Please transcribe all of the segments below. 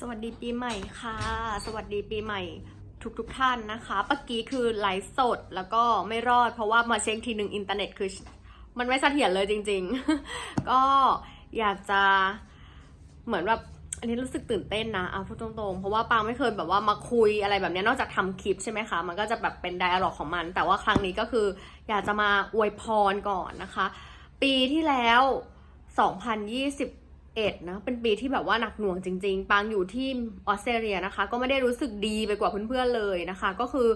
สวัสดีปีใหม่ค่ะ สวัสดีปีใหม่ทุกทุกๆท่านนะคะเมื่อกี้คือไลฟ์สดแล้วก็ไม่รอด เพราะว่ามาเช็คทีหนึ่งอินเทอร์เน็ตคือมันไม่เสถียรเลยจริง ๆ ก็อยากจะเหมือนแบบอันนี้รู้สึกตื่นเต้นนะเอาพูดตรงๆ เพราะว่าปางไม่เคยแบบว่ามาคุยอะไรแบบเนี้ยนอกจากทำคลิปใช่ไหมคะ มันก็จะแบบเป็นไดอะล็อกของมัน แต่ว่าครั้งนี้ก็คืออยากจะมาอวยพรก่อนนะคะ ปีที่แล้ว 2021นะเป็นปีที่แบบว่าหนักหน่วงจริง ๆ ปางอยู่ที่ออสเตรเลียนะคะ ก็ไม่ได้รู้สึกดีไปกว่าเพื่อนๆเลยนะคะ ก็คือ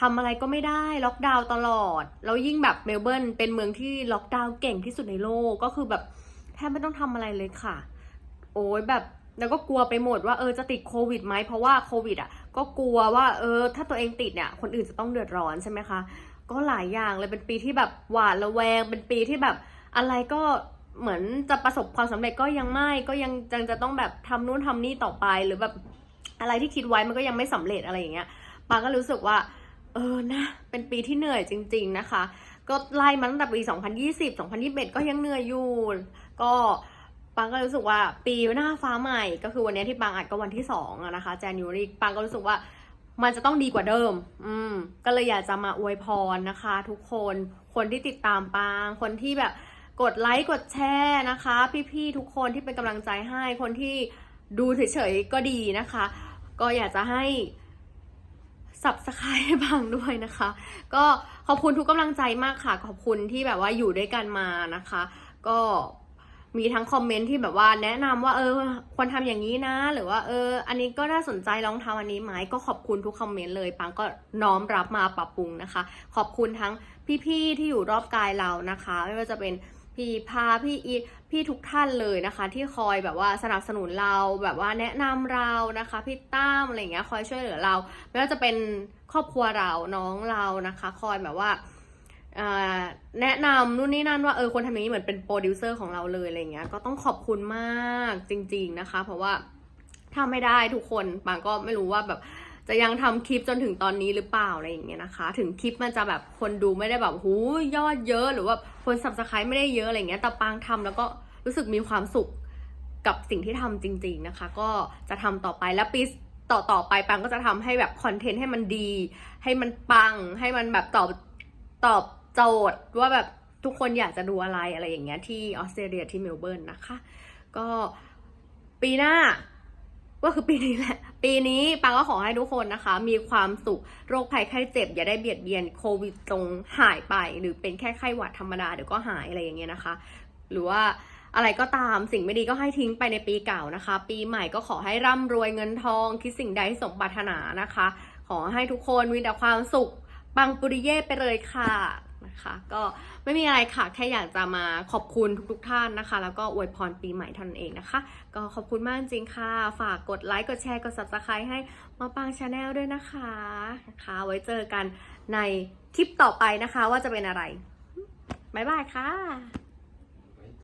ทำอะไรก็ไม่ได้ล็อกดาวน์ตลอด แล้วยิ่งแบบเมลเบิร์นเป็นเมืองที่ล็อกดาวน์เก่งที่สุดในโลกก็คือแบบแทบไม่ต้องทำอะไรเลยค่ะ โอ้ยแบบแล้วก็กลัวไปหมดว่าเออจะติดโควิดไหมเพราะว่าโควิดอะก็กลัวว่าเออถ้าตัวเองติดเนี่ยคนอื่นจะต้องเดือดร้อนใช่ไหมคะ ก็หลายอย่างเลยเป็นปีที่แบบหวาดระแวง เป็นปีที่แบบอะไรก็ เหมือนจะประสบความสำเร็จก็ยังไม่ก็ยังยังจะต้องแบบทำนู่นทำนี่ต่อไป หรือแบบอะไรที่คิดไว้มันก็ยังไม่สำเร็จอะไรอย่างเงี้ยปาก็รู้สึกว่า เออนะเป็นปีที่เหนื่อยจริง ๆนะคะ ก็ไล่มาตั้งแต่ปี 2020 2021 ก็ยังเหนื่อยอยู่ก็ปังก็รู้สึกว่าปีหน้าฟ้าใหม่ ก็คือวันนี้ที่ปังอัดก็วันที่2อะนะคะ January ปังก็รู้สึกว่ามันจะต้องดีกว่าเดิม อืม ก็เลยอยากจะมาอวยพรนะคะ ทุกคน คนที่ติดตามปาง คนที่แบบ กดไลค์กดแชร์นะคะ พี่ๆทุกคนที่เป็นกำลังใจให้คนที่ดูเฉยๆก็ดีนะคะ ก็อยากจะให้สับสกายให้บางด้วยนะคะ ก็ขอบคุณทุกกำลังใจมากค่ะ ขอบคุณที่แบบว่าอยู่ด้วยกันมานะคะ ก็มีทั้งคอมเมนต์ที่แบบว่าแนะนำว่าเออควรทำอย่างนี้นะ หรือว่าเออ อันนี้ก็น่าสนใจลองทำอันนี้ไหมก็ขอบคุณทุกคอมเมนต์เลยปังก็น้อมรับมาปรับปรุงนะคะ ขอบคุณทั้งพี่ๆที่อยู่รอบกายเรานะคะ ไม่ว่าจะเป็น พี่พาพี่อีพี่ทุกท่านเลยนะคะ ที่คอยแบบว่าสนับสนุนเราแบบว่าแนะนำเรานะคะพี่ตั้มอะไรเงี้ยคอยช่วยเหลือเราไม่ว่าจะเป็นครอบครัวเราน้องเรานะคะ คอยแบบว่าแนะนำนู่นนี่นั่นว่าเออคนทำอย่างนี้เหมือนเป็นโปรดิวเซอร์ของเราเลยอะไรเงี้ยก็ต้องขอบคุณมากจริง ๆนะคะ เพราะว่าถ้าไม่ได้ทุกคนปางก็ไม่รู้ว่าแบบ จะยังทำคลิปจนถึงตอนนี้หรือเปล่าอะไรอย่างเงี้ยนะคะ ถึงคลิปมันจะแบบคนดูไม่ได้แบบหูยอดเยอะ หรือว่าคนสับสไครต์ไม่ได้เยอะอะไรเงี้ยแต่ปางทำแล้วก็รู้สึกมีความสุขกับสิ่งที่ทำจริง ๆนะคะ ก็จะทำต่อไปแล้วปีต่อต่อไปปังก็จะทำให้แบบคอนเทนต์ให้มันดี ให้มันปัง ให้มันแบบตอบตอบโจทย์ว่าแบบทุกคนอยากจะดูอะไรอะไรอย่างเงี้ยที่ออสเตรเลียที่เมลเบิร์นนะคะ ก็ปีหน้า ก็คือปีนี้แหละ ปีนี้ปังก็ขอให้ทุกคนนะคะ มีความสุข โรคภัยไข้เจ็บ อย่าได้เบียดเบียนโควิดตรงหายไป หรือเป็นแค่ไข้หวัดธรรมดาเดี๋ยวก็หายอะไรอย่างเงี้ยนะคะ หรือว่าอะไรก็ตามสิ่งไม่ดีก็ให้ทิ้งไปในปีเก่านะคะ ปีใหม่ก็ขอให้ร่ำรวยเงินทอง คิดสิ่งใดสมปรารถนานะคะ ขอให้ทุกคนมีแต่ความสุขปังปุริเย่ไปเลยค่ะ คะก็ไม่มีอะไรค่ะ แค่อยากจะมาขอบคุณทุกๆท่านนะคะ แล้วก็อวยพรปีใหม่ท่านั้นเองนะคะ ก็ขอบคุณมากจริงค่ะ ฝากกดไลค์กดแชร์กด subscribe ให้มาปังชาแนลด้วยนะคะนะคะไว้เจอกันในคลิปต่อไปนะคะ ว่าจะเป็นอะไรบ๊ายบายค่ะ